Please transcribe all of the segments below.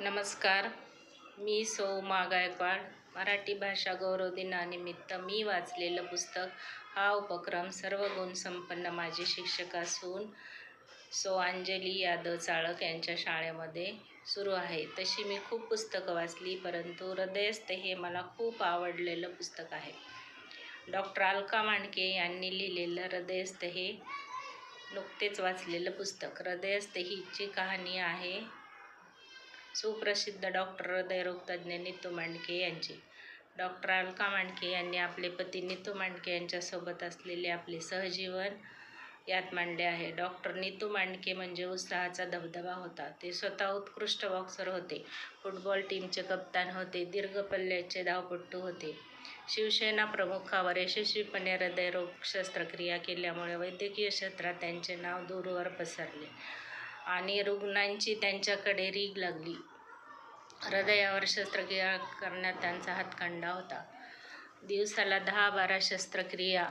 नमस्कार. मी सौ मा गायकवाड मराठी भाषा गौरव दिनानिमित्त मी वाचलेलं पुस्तक हा उपक्रम सर्व गुण संपन्न माझे शिक्षक असून सो अंजली यादव चाळक यांच्या शाळेमध्ये सुरू आहे. तशी मी खूप पुस्तकं वाचली परंतु हृदयस्थ हे मला खूप आवडलेलं पुस्तक आहे. डॉक्टर अलका मांडके यांनी लिहिलेलं हृदयस्थ हे नुकतेच वाचलेलं पुस्तक. हृदयस्थ हीची कहाणी आहे. सुप्रसिद्ध डॉक्टर हृदयरोगतज्ञ नितू मांडके यांचे. डॉक्टर अलका मांडके यांनी आपले पती नितू मांडके यांच्यासोबत असलेले आपले सहजीवन यात मांडले आहे. डॉक्टर नितू मांडके म्हणजे उत्साहाचा धबधबा होता. ते स्वतः उत्कृष्ट बॉक्सर होते. फुटबॉल टीमचे कप्तान होते. दीर्घ पल्ल्याचे धावपट्टू होते. शिवसेना प्रमुखावर यशस्वीपणे हृदयरोग शस्त्रक्रिया केल्यामुळे वैद्यकीय क्षेत्रात त्यांचे नाव दूरवर पसरले आणि रुग्णांची त्यांच्याकडे रीग लागली. हृदयावर शस्त्रक्रिया करण्यात त्यांचा हातखंडा होता. दिवसाला दहा बारा शस्त्रक्रिया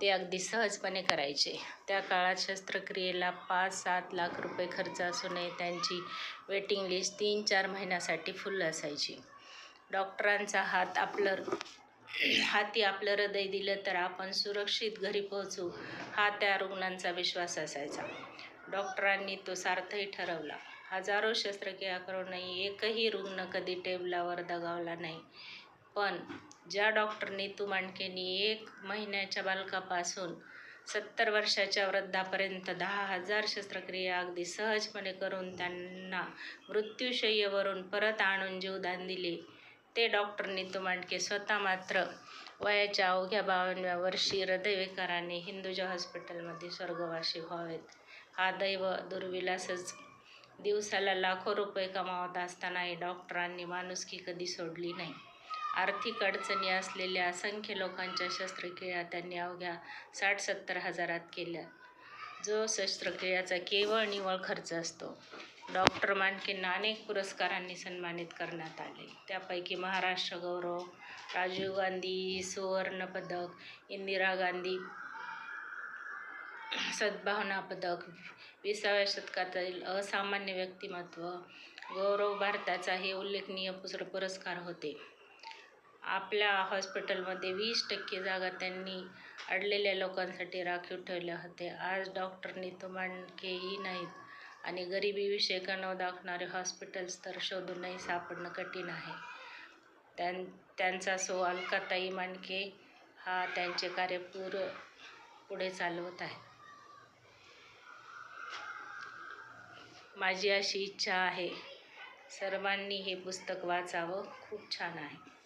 ते अगदी सहजपणे करायचे. त्या काळात शस्त्रक्रियेला पाच सात लाख रुपये खर्च असूनही त्यांची वेटिंग लिस्ट तीन चार महिन्यासाठी फुल असायची. डॉक्टरांचा हात आपलं हाती आपलं हृदय दिलं तर आपण सुरक्षित घरी पोहोचू हा त्या रुग्णांचा विश्वास असायचा. डॉक्टरांनी तो सार्थही ठरवला. हजारो शस्त्रक्रिया करूनही एकही रुग्ण कधी टेबलावर दगावला नाही. पण ज्या डॉक्टर नीतू मांडकेनी एक महिन्याच्या बालकापासून सत्तर वर्षाच्या वृद्धापर्यंत दहा हजार शस्त्रक्रिया अगदी सहजपणे करून त्यांना मृत्यूशय्येवरून परत आणून जीवदान दिले ते डॉक्टर नीतू मांडके स्वतः मात्र वयाच्या अवघ्या बावन्नव्या वर्षी हृदयविकाराने हिंदुजा हॉस्पिटलमध्ये स्वर्गवासी व्हावेत. हा दैव दुर्विलासच दिवसाला लाखो रुपये कमावत असतानाही डॉक्टरांनी माणुसकी कधी सोडली नाही. आर्थिक अडचणी असलेल्या असंख्य लोकांच्या शस्त्रक्रिया त्यांनी अवघ्या साठ सत्तर हजारात केल्या. जो शस्त्रक्रियाचा केवळ निव्वळ खर्च असतो डॉक्टर मानकींना अनेक पुरस्कारांनी सन्मानित करण्यात आले. त्यापैकी महाराष्ट्र गौरव राजीव गांधी सुवर्ण पदक इंदिरा गांधी सद्भावना पदक विसाव्या शतकातील असामान्य व्यक्तिमत्व गौरव भारताचा हे उल्लेखनीय पुसर पुरस्कार होते. आपल्या हॉस्पिटलमध्ये वीस टक्के जागा त्यांनी अडलेल्या लोकांसाठी राखीव ठेवल्या होत्या. आज डॉक्टर नीतू मांडकेही नाहीत आणि गरिबीविषयी कणव दाखवणारे हॉस्पिटल्स तर शोधूनही सापडणं कठीण आहे. त्यां त्यांचा सो अलकाताई मांडके हा त्यांचे कार्य पूर पुढे चालवत आहे. माझी अशी इच्छा आहे. सर्वांनी हे पुस्तक वाचावं. खूप छान आहे.